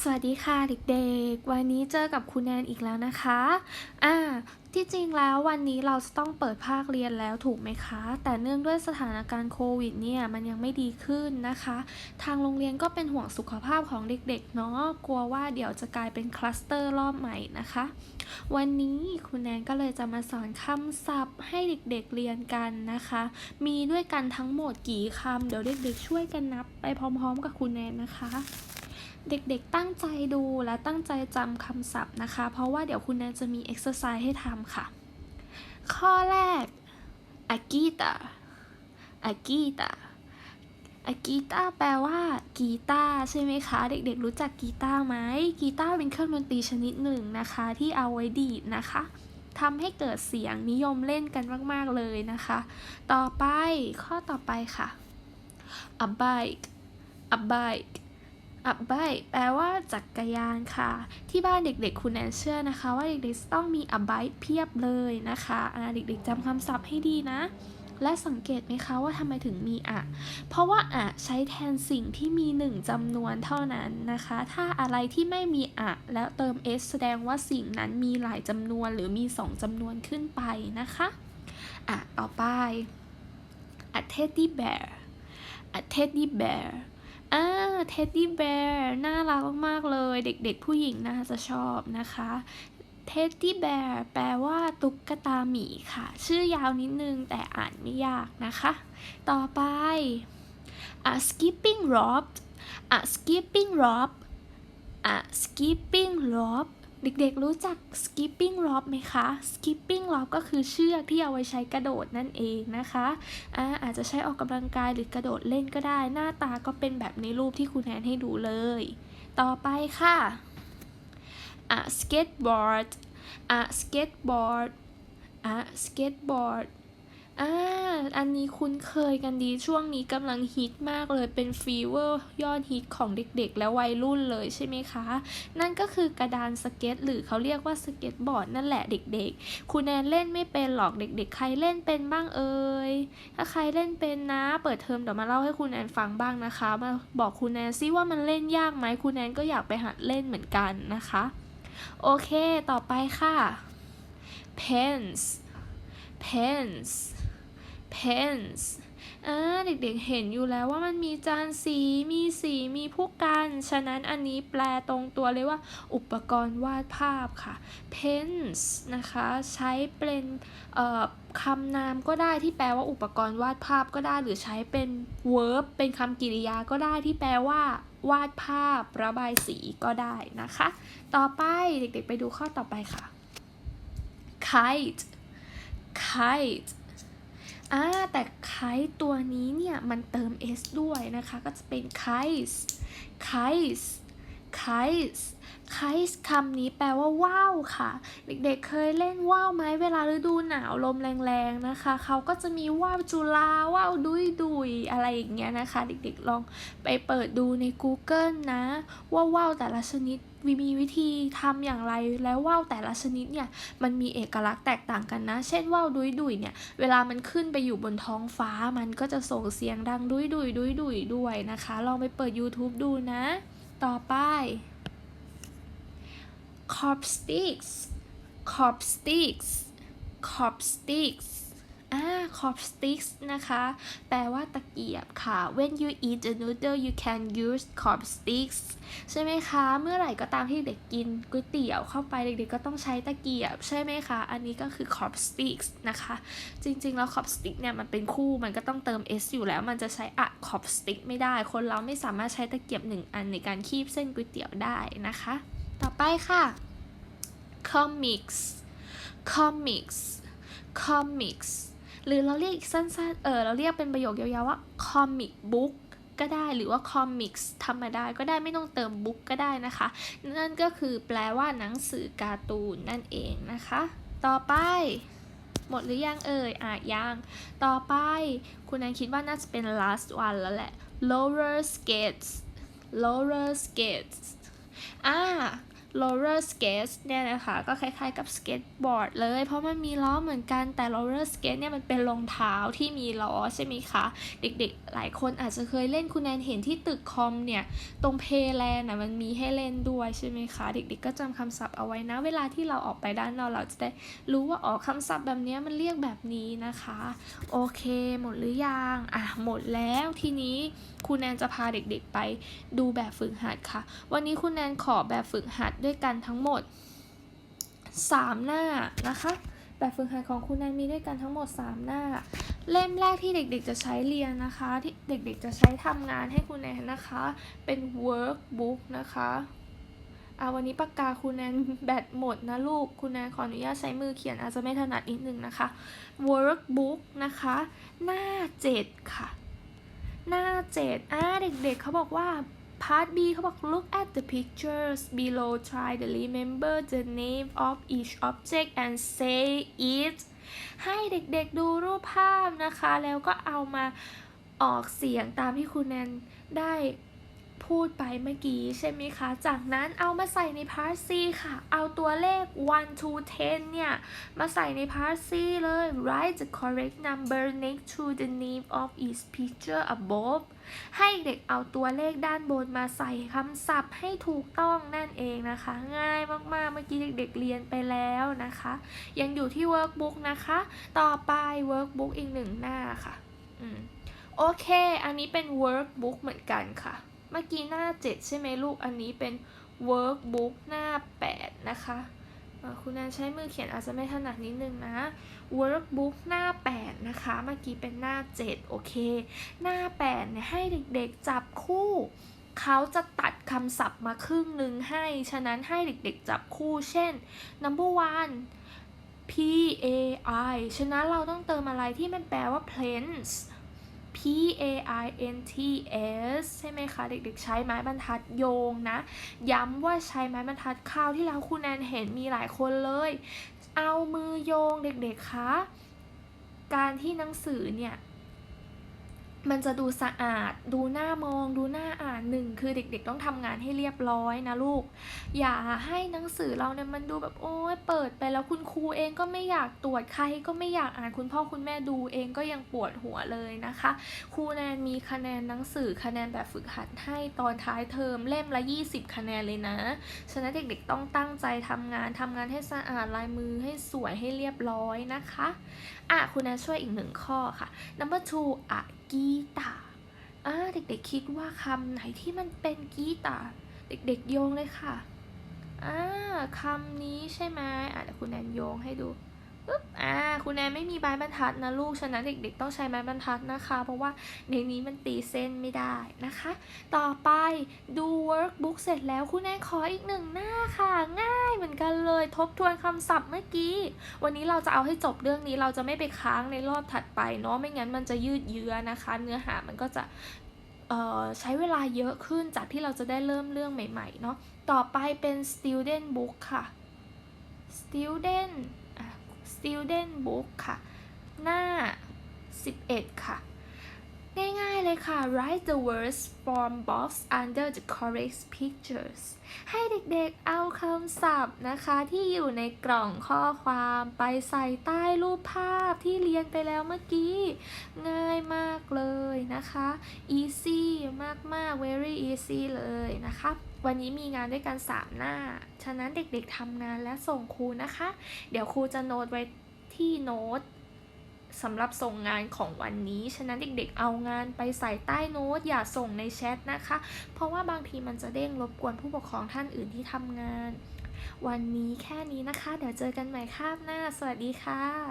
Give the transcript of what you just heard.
สวัสดีค่ะเด็กๆ วันนี้เจอกับคุณแนนอีกแล้วนะคะ อ่า ที่จริงแล้ววันนี้เราจะต้องเปิดภาคเรียนแล้วถูกไหมคะ แต่เนื่องด้วยสถานการณ์โควิดเนี่ยมันยังไม่ดีขึ้นนะคะ ทางโรงเรียนก็เป็นห่วงสุขภาพของเด็กๆเนาะ กลัวว่าเดี๋ยวจะกลายเป็นคลัสเตอร์รอบใหม่นะคะ วันนี้คุณแนนก็เลยจะมาสอนคำศัพท์ให้เด็กๆเรียนกันนะคะ มีด้วยกันทั้งหมดกี่คำเดี๋ยวเด็กๆช่วยกันนับไปพร้อม ๆ กับคุณแนนนะคะ เด็กๆตั้งใจดูและตั้งใจจำคำศัพท์นะคะ เพราะว่าเดี๋ยวคุณแนนจะมีเอ็กซ์ไซส์ให้ทำค่ะ ข้อแรกอากิตาอากิตาอากิตาแปลว่ากีตาร์ใช่ไหมคะ เด็กๆรู้จักกีตาร์ไหมกีตาร์เป็นเครื่องดนตรีชนิดหนึ่งนะคะ ที่เอาไว้ดีดนะคะทำให้เกิดเสียงนิยมเล่นกันมาก ๆ เลยนะคะ ต่อไปข้อต่อไปค่ะ a bike a bike อับไบแปลว่าจักรยานค่ะ ที่บ้านเด็กๆคุณแอนเชื่อนะคะ ว่าเด็กๆต้องมีอับไบเพียบเลยนะคะอ่าเด็กๆจำคำศัพท์ให้ดีนะ และสังเกตไหมคะว่าทำไมถึงมีอะ เพราะว่าอะใช้แทนสิ่งที่มีหนึ่งจำนวนเท่านั้นนะคะ ถ้าอะไรที่ไม่มีอะแล้วเติม s แสดงว่าสิ่งนั้นมีหลายจำนวนหรือมีสองจำนวนขึ้นไปนะคะอะต่อไป a teddy bear a teddy bear อ่าเท็ดดี้แบร์น่ารักมากๆเลย เด็กๆผู้หญิงน่าจะชอบนะคะเท็ดดี้แบร์แปลว่าตุ๊กตาหมีค่ะ ชื่อยาวนิดนึงแต่อ่านไม่ยากนะคะ ต่อไป a skipping rope a skipping rope a skipping rope เด็กๆรู้จัก skipping rope ไหมคะ skipping rope ก็คือเชือกที่เอาไว้ใช้กระโดดนั่นเองนะคะอาอาจจะใช้ออกกำลังกายหรือกระโดดเล่นก็ได้ หน้าตาก็เป็นแบบในรูปที่คุณแอนให้ดูเลย ต่อไปค่ะอะ skateboard อะ skateboard อะ skateboard อ่า อันนี้คุ้นเคยกันดีช่วงนี้กำลังฮิตมากเลยเป็นฟีเวอร์ยอดฮิตของเด็กๆ และวัยรุ่นเลยใช่ไหมคะ นั่นก็คือกระดานสเก็ต หรือเขาเรียกว่าสเก็ตบอร์ดนั่นแหละเด็กๆ คุณแนนเล่นไม่เป็นหรอกเด็ก ๆ ใครเล่นเป็นบ้างเอ่ย ถ้าใครเล่นเป็นนะ เปิดเทอมเดี๋ยวมาเล่าให้คุณแนนฟังบ้างนะคะ มาบอกคุณแนนซิว่ามันเล่นยากไหมคุณแนนก็อยากไปหัดเล่นเหมือนกันนะคะ โอเค ต่อไปค่ะ pens pens pens อ่าเด็กๆเห็นอยู่แล้วว่ามันมีจานสี มีสี มีผู้กัน ฉะนั้นอันนี้แปลตรงตัวเลยว่า อุปกรณ์วาดภาพค่ะ pens นะคะ ใช้เป็นคำนามก็ได้ที่แปลว่าอุปกรณ์วาดภาพก็ได้ หรือใช้เป็น verb เป็นคำกริยาก็ได้ที่แปลว่าวาดภาพระบายสีก็ได้นะคะ ต่อไปเด็กๆไปดูข้อต่อไปค่ะ kite kite อ่าแต่ไคตัวนี้เนี่ยมันเติม s ด้วยนะคะ ก็จะเป็น kites kites kites kites คำนี้แปลว่าว่าวค่ะ เด็กๆเคยเล่นว่าวไหมเวลาฤดูหนาวลมแรงๆนะคะ เขาก็จะมีว่าวจุฬาว่าวดุยดุยอะไรอย่างเงี้ยนะคะ เด็กๆลองไปเปิดดูใน Google นะ ว่าว่าวแต่ละชนิด มีวิธีทำอย่างไรแล้วว่าวแต่ละชนิดเนี่ยมันมีเอกลักษณ์แตกต่างกันนะ เช่นว่าวดุยดุยเนี่ยเวลามันขึ้นไปอยู่บนท้องฟ้ามันก็จะส่งเสียงดังดุยดุยดุยดุยด้วยนะคะ ลองไปเปิด YouTube ดูนะ ต่อไป carp sticks carp sticks carp sticks อ่า carp sticks นะคะ แปลว่าตะเกียบค่ะ when you eat a noodle you can use carp sticks ใช่ไหมคะ เมื่อไหร่ก็ตามที่เด็กกินก๋วยเตี๋ยวเข้าไปเด็กๆก็ต้องใช้ตะเกียบ ใช่ไหมคะ อันนี้ก็คือ carp sticks นะคะ จริงๆ แล้ว carp stick เนี่ยมันเป็นคู่มันก็ต้องเติม s อยู่แล้วมันจะใช้อะ carp stick ไม่ได้ คนเราไม่สามารถใช้ตะเกียบหนึ่งอันในการคีบเส้นก๋วยเตี๋ยวได้นะคะ ต่อไปค่ะ comics comics comics หรือเราเรียกอีกสั้นๆ เออเราเรียกเป็นประโยคยาวๆว่า comic book ก็ได้หรือว่า comics ธรรมดาก็ได้ไม่ต้องเติม book ก็ได้นะคะ นั่นก็คือแปลว่าหนังสือการ์ตูนนั่นเองนะคะ ต่อไป หมดหรือยังเอ่ยอะยัง ต่อไป คุณนันคิดว่าน่าจะเป็น last one แล้วแหละ roller skates roller skates อ่า roller skate เนี่ยนะคะ ก็คล้ายๆกับ skateboard เลย เพราะมันมีล้อเหมือนกันแต่ roller skate เนี่ยมันเป็นรองเท้าที่มีล้อใช่ไหมคะ เด็กๆ หลายคนอาจจะเคยเล่นคุณแนนเห็นที่ตึกคอมเนี่ย ตรงเพแลนด์นะมันมีให้เล่นด้วยใช่ไหมคะ เด็กๆ ก็จำคำศัพท์เอาไว้นะ เวลาที่เราออกไปด้านนอกเราจะได้รู้ว่าอ๋อคำศัพท์แบบนี้มันเรียกแบบนี้นะคะ โอเค หมดหรือยังอะหมดแล้วทีนี้คุณแนนจะพาเด็กๆ ไปดูแบบฝึกหัดค่ะ วันนี้คุณแนนขอแบบฝึกหัดด้วยกันทั้งหมด 3 หน้านะคะแบบฝึกหัดของคุณแนนมีด้วยกันทั้งหมด 3 หน้า เล่มแรกที่เด็กๆจะใช้เรียนนะคะ ที่เด็กๆจะใช้ทำงานให้คุณแนนนะคะ เป็น workbook นะคะอ่าวันนี้ปากกาคุณแนนแบตหมดนะลูก คุณแนนขออนุญาตใช้มือเขียนอาจจะไม่ถนัดนิดนึงนะคะ workbook นะคะ หน้า 7 ค่ะ หน้า 7อ่าเด็กๆเขาบอกว่า Part B เขาบอก look at the pictures below try to remember the name of each object and say it ให้เด็กๆดูรูปภาพนะคะ แล้วก็เอามาออกเสียงตามที่คุณแนนได้ พูดไปเมื่อกี้ใช่ไหมคะ จากนั้นเอามาใส่ใน Part C ค่ะ เอาตัวเลข 1 to 10 เนี่ย มาใส่ใน Part C เลย write the correct number next to the name of each picture above ให้เด็กเอาตัวเลขด้านบนมาใส่คำศัพท์ให้ถูกต้องนั่นเองนะคะ ง่ายมากๆ เมื่อกี้เด็กๆเรียนไปแล้วนะคะ ยังอยู่ที่ workbook นะคะ ต่อไป workbook อีกหนึ่งหน้าค่ะ อืมโอเค อันนี้เป็น workbook เหมือนกันค่ะ เมื่อกี้หน้า 7 ใช่ไหมลูก อันนี้เป็น workbook หน้า 8 นะคะคุณแนนใช้มือเขียนอาจจะไม่ถนัดนิดนึงนะ workbook หน้า 8 นะคะ เมื่อกี้เป็นหน้า 7 โอเค หน้า 8 เนี่ยให้เด็กๆจับคู่ เขาจะตัดคำศัพท์มาครึ่งหนึ่งให้ ฉะนั้นให้เด็กๆจับคู่ เช่น number one P A I ฉะนั้นเราต้องเติมอะไรที่มันแปลว่า planes A I N T S ใช่ไหมคะ เด็กๆ ใช้ไม้บรรทัดโยงนะ ย้ำว่าใช้ไม้บรรทัดคราวที่แล้วคุณแอนเห็นมีหลายคนเลย เอามือโยงเด็กๆคะการที่หนังสือเนี่ย มันจะดูสะอาด ดูหน้ามอง ดูหน้าอ่านหนึ่งคือเด็กๆ ต้องทำงานให้เรียบร้อยนะลูก อย่าให้หนังสือเราเนี่ยมันดูแบบโอ้ยเปิดไปแล้วคุณครูเองก็ไม่อยากตรวจใครก็ไม่อยากอ่านคุณพ่อคุณแม่ดูเองก็ยังปวดหัวเลยนะคะครูแนนมีคะแนนหนังสือคะแนนแบบฝึกหัดให้ตอนท้ายเทอมเล่มละ 20 คะแนนเลยนะฉะนั้นเด็กๆ ต้องตั้งใจทำงานทำงานให้สะอาดลายมือให้สวยให้เรียบร้อยนะคะอะคุณแนนช่วยอีกหนึ่งข้อค่ะ number two อะ กีตาร์อ่าเด็กๆคิดว่าคำไหนที่มันเป็นกีตาร์เด็กๆโยงเลยค่ะอ่าคำนี้ใช่ไหมอะเดี๋ยวคุณแอนโยงให้ดู ปึ๊บอ่าคุณแนนไม่มีไม้บรรทัดนะลูก ฉะนั้นเด็กๆต้องใช้ไม้บรรทัดนะคะ เพราะว่าในนี้มันตีเส้นไม่ได้นะคะ ต่อไปดู workbook เสร็จแล้วคุณแนนขออีกหนึ่งหน้าค่ะ ง่ายเหมือนกันเลย ทบทวนคำศัพท์เมื่อกี้ วันนี้เราจะเอาให้จบเรื่องนี้เราจะไม่ไปค้างในรอบถัดไปเนาะไม่งั้นมันจะยืดเยื้อนะคะ เนื้อหามันก็จะใช้เวลาเยอะขึ้นจากที่เราจะได้เริ่มเรื่องใหม่ๆเนาะต่อไปเป็น student book ค่ะ student student book ค่ะ หน้า 11 ค่ะ ง่ายๆเลยค่ะ write the words from box under the correct pictures ให้เด็กๆเอาคำศัพท์นะคะ ที่อยู่ในกล่องข้อความไปใส่ใต้รูปภาพที่เรียนไปแล้วเมื่อกี้ ง่ายมากเลยนะคะ easy มากๆ very easy เลยนะคะ วันนี้มีงานด้วยกัน 3 หน้า ฉะนั้นเด็กๆทำงานและส่งครูนะคะ เดี๋ยวครูจะโน้ตไว้ที่โน้ตสำหรับส่งงานของวันนี้ ฉะนั้นเด็กๆเอางานไปใส่ใต้โน้ต อย่าส่งในแชทนะคะ เพราะว่าบางทีมันจะเด้งรบกวนผู้ปกครองท่านอื่นที่ทำงาน วันนี้แค่นี้นะคะ เดี๋ยวเจอกันใหม่คาบหน้า สวัสดีค่ะ